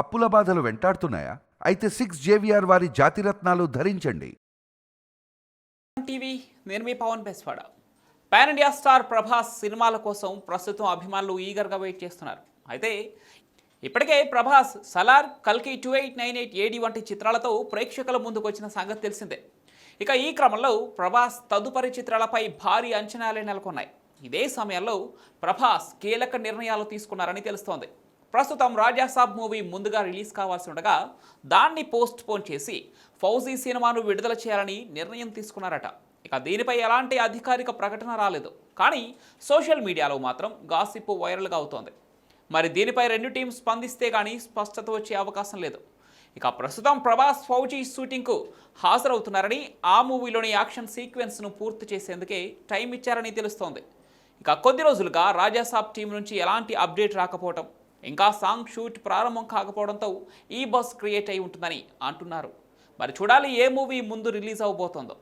అప్పుల బాధలు వెంటాడుతున్నాయా? అయితే సిక్స్ జేవిఆర్ వారి జాతిరత్నాలు ధరించండి. టీవీ నేను మీ Pawan Beswada. Pan India star Prabhas సినిమాల కోసం ప్రస్తుతం అభిమానులు ఈగర్గా వెయిట్ చేస్తున్నారు. అయితే ఇప్పటికే ప్రభాస్ సలార్ కల్కి two eight nine eight AD వంటి చిత్రాలతో ప్రేక్షకుల ముందుకు వచ్చిన సంగతి తెలిసిందే. ఇక ఈ క్రమంలో ప్రభాస్ తదుపరి చిత్రాలపై భారీ అంచనాలే నెలకొన్నాయి. ఇదే సమయంలో ప్రభాస్ కీలక నిర్ణయాలు తీసుకున్నారని తెలుస్తోంది. ప్రస్తుతం రాజాసాబ్ మూవీ ముందుగా రిలీజ్ కావాల్సి ఉండగా దాన్ని పోస్ట్ పోన్ చేసి ఫౌజీ సినిమాను విడుదల చేయాలని నిర్ణయం తీసుకున్నారట. ఇక దీనిపై ఎలాంటి అధికారిక ప్రకటన రాలేదు. కానీ సోషల్ మీడియాలో మాత్రం గాసిప్ వైరల్గా అవుతోంది. మరి దీనిపై రెండు టీం స్పందిస్తే కానీ స్పష్టత వచ్చే అవకాశం లేదు. ఇక ప్రస్తుతం ప్రభాస్ ఫౌజీ షూటింగ్కు హాజరవుతున్నారని ఆ మూవీలోని యాక్షన్ సీక్వెన్స్ను పూర్తి చేసేందుకే టైం ఇచ్చారని తెలుస్తోంది. ఇక కొద్ది రోజులుగా రాజాసాబ్ టీం నుంచి ఎలాంటి అప్డేట్ రాకపోవటం ఇంకా సాంగ్ షూట్ ప్రారంభం కాకపోవడంతో ఈ బస్ క్రియేట్ అయి ఉంటుందని అంటున్నారు. మరి చూడాలి ఏ మూవీ ముందు రిలీజ్ అవబోతోందో.